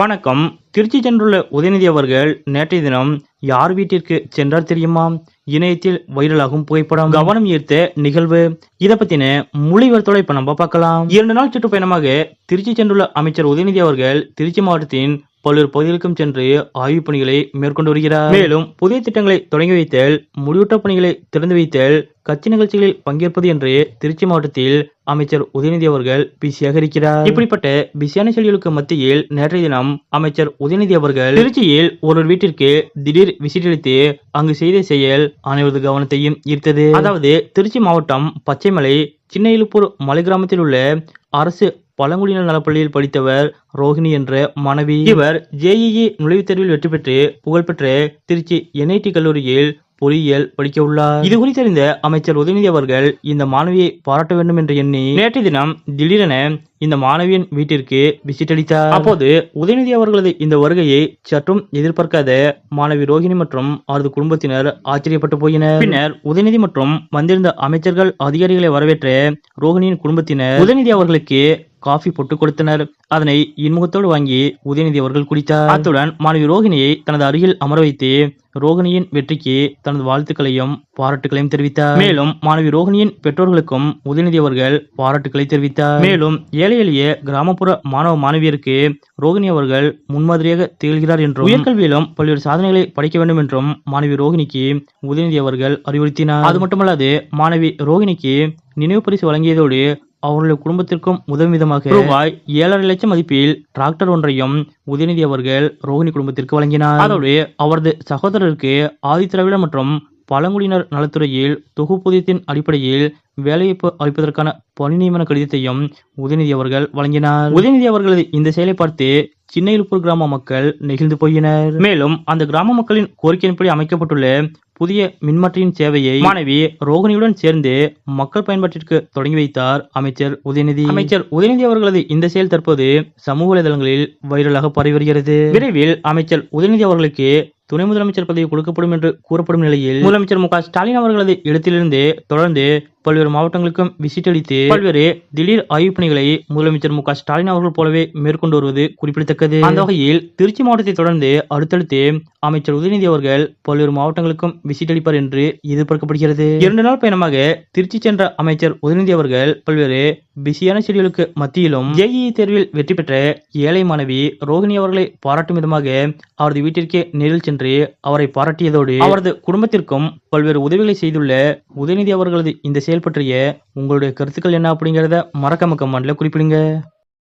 வணக்கம். திருச்சி சென்றுள்ள உதயநிதி அவர்கள் நேற்றைய தினம் யார் வீட்டிற்கு சென்றார் தெரியுமா? இணையத்தில் வைரலாகும் புகைப்படம். கவனம் ஈர்த்த நிகழ்வு. இதை பத்தின மொழிவர்த்தோட இப்ப நம்ம பார்க்கலாம். இரண்டு நாள் சுற்றுப்பயணமாக திருச்சி சென்றுள்ள அமைச்சர் உதயநிதி அவர்கள் திருச்சி மாவட்டத்தின் பல்வேறு பகுதிகளுக்கும் சென்று ஆய்வுப் பணிகளை மேற்கொண்டு வருகிறார். மேலும் புதிய திட்டங்களை தொடங்கி வைத்தல் முடிவுற்ற பணிகளை திறந்து வைத்தல் கட்சி நிகழ்ச்சிகளில் பங்கேற்பது என்று திருச்சி மாவட்டத்தில் அமைச்சர் உதயநிதி அவர்கள் பிஸியாக இருக்கிறார் இப்படிப்பட்ட பிஸியான செயல்களுக்கு மத்தியில் நேற்றைய தினம் அமைச்சர் உதயநிதி அவர்கள் திருச்சியில் ஒரு வீட்டிற்கு திடீர் விசிட் அளித்து அங்கு செய்த செயல் அனைவரது கவனத்தையும் ஈர்த்தது. அதாவது திருச்சி மாவட்டம் பச்சைமலை சின்ன இழுப்பூர் மலை கிராமத்தில் உள்ள அரசு பழங்குடியினர் நலப்பள்ளியில் படித்தவர் ரோஹிணி என்ற மாணவி இவர் ஜேஇஇ நுழைவுத் தேர்வில் வெற்றி பெற்று புகழ்பெற்ற திருச்சி என்ஐடி கல்லூரியில் பொறியியல் படிக்க உள்ளார். இது குறித்து அறிந்த அமைச்சர் உதயநிதி அவர்கள் இந்த மாணவியை பாராட்ட வேண்டும் என்று எண்ணி நேற்றைய தினம் திடீரென இந்த மாணவியின் வீட்டிற்கு விசிட் அளித்தார். அப்போது உதயநிதி அவர்களது இந்த வருகையை சற்றும் எதிர்பார்க்காத மாணவி ரோஹிணி மற்றும் அவரது குடும்பத்தினர் ஆச்சரியப்பட்டு போயினர். பின்னர் உதயநிதி மற்றும் வந்திருந்த அமைச்சர்கள் அதிகாரிகளை வரவேற்ற ரோஹிணியின் குடும்பத்தினர் உதயநிதி அவர்களுக்கு காஃபி போட்டு கொடுத்தனர். அதனை இன்முகத்தோடு வாங்கி உதயநிதி அவர்கள் குடித்தார். அத்துடன் மாணவி ரோகிணியை தனது அருகில் அமர வைத்து ரோகிணியின் வெற்றிக்கு தனது வாழ்த்துக்களையும் பாராட்டுகளையும் தெரிவித்தார். மேலும் மாணவி ரோகிணியின் பெற்றோர்களுக்கும் உதயநிதி அவர்கள் பாராட்டுகளை தெரிவித்தார். மேலும் ஏழை எளிய கிராமப்புற மாணவ மாணவியருக்கு ரோகிணி அவர்கள் முன்மாதிரியாக திகழ்கிறார் என்றும் உயர்கல்வியிலும் பல்வேறு சாதனைகளை படைக்க வேண்டும் என்றும் மாணவி ரோகிணிக்கு உதயநிதி அவர்கள் அறிவுறுத்தினார். அது மட்டுமல்லாது மாணவி ரோகிணிக்கு நினைவு பரிசு வழங்கியதோடு அவர்களுடைய குடும்பத்திற்கும் உதவும் விதமாக ரூபாய் ஏழரை லட்சம் மதிப்பில் டிராக்டர் ஒன்றையும் உதயநிதி அவர்கள் ரோஹிணி குடும்பத்திற்கு வழங்கினார். அதோடு அவரது சகோதரருக்கு ஆதித்திராவிட மற்றும் பழங்குடியினர் நலத்துறையில் தொகுப்பூதியத்தின் அடிப்படையில் வேலைவாய்ப்பு அளிப்பதற்கான பணி நியமன கடிதத்தையும் உதயநிதி அவர்கள் வழங்கினார். உதயநிதி அவர்களது இந்த செயலை பார்த்து சின்ன கிராம மக்கள் நெகிழ்ந்து போயினர் மேலும் அந்த கிராம மக்களின் கோரிக்கையின்படி அமைக்கப்பட்டுள்ள புதிய மின்மாற்றியின் சேவையை மாணவி ரோகிணியுடன் சேர்ந்து மக்கள் பயன்பாட்டிற்கு தொடங்கி வைத்தார் அமைச்சர் உதயநிதி. அமைச்சர் உதயநிதி அவர்களது இந்த செயல் தற்போது சமூக வலைதளங்களில் வைரலாக பரவி வருகிறது. விரைவில் அமைச்சர் உதயநிதி அவர்களுக்கு துணை முதலமைச்சர் பதவி கொடுக்கப்படும் என்று கூறப்படும் நிலையில் முதலமைச்சர் மு ஸ்டாலின் அவர்களது இடத்திலிருந்து தொடர்ந்து பல்வேறு மாவட்டங்களுக்கும் விசிட் அளித்து பல்வேறு திடீர் ஆய்வுப் பணிகளை முதலமைச்சர் மு ஸ்டாலின் அவர்கள் போலவே மேற்கொண்டு வருவது குறிப்பிடத்தக்கது. அந்த வகையில் திருச்சி மாவட்டத்தை தொடர்ந்து அடுத்தடுத்து அமைச்சர் உதயநிதி அவர்கள் பல்வேறு மாவட்டங்களுக்கும் விசிட் அளிப்பார் என்று எதிர்பார்க்கப்படுகிறது. இரண்டு நாள் பயணமாக திருச்சி சென்ற அமைச்சர் உதயநிதி அவர்கள் பல்வேறு பிஸியான செடிகளுக்கு மத்தியிலும் ஜேஇஇ தேர்வில் வெற்றி பெற்ற ஏழை மாணவி ரோகிணி அவர்களை பாராட்டும் விதமாக அவரது வீட்டிற்கே நேரில் சென்று அவரை பாராட்டியதோடு அவரது குடும்பத்திற்கும் பல்வேறு உதவிகளை செய்துள்ள உதயநிதி அவர்களது இந்த செயல் பற்றிய உங்களுடைய கருத்துக்கள் என்ன அப்படிங்கிறத மறக்காம கமெண்ட்ல குறிப்பிடுங்க.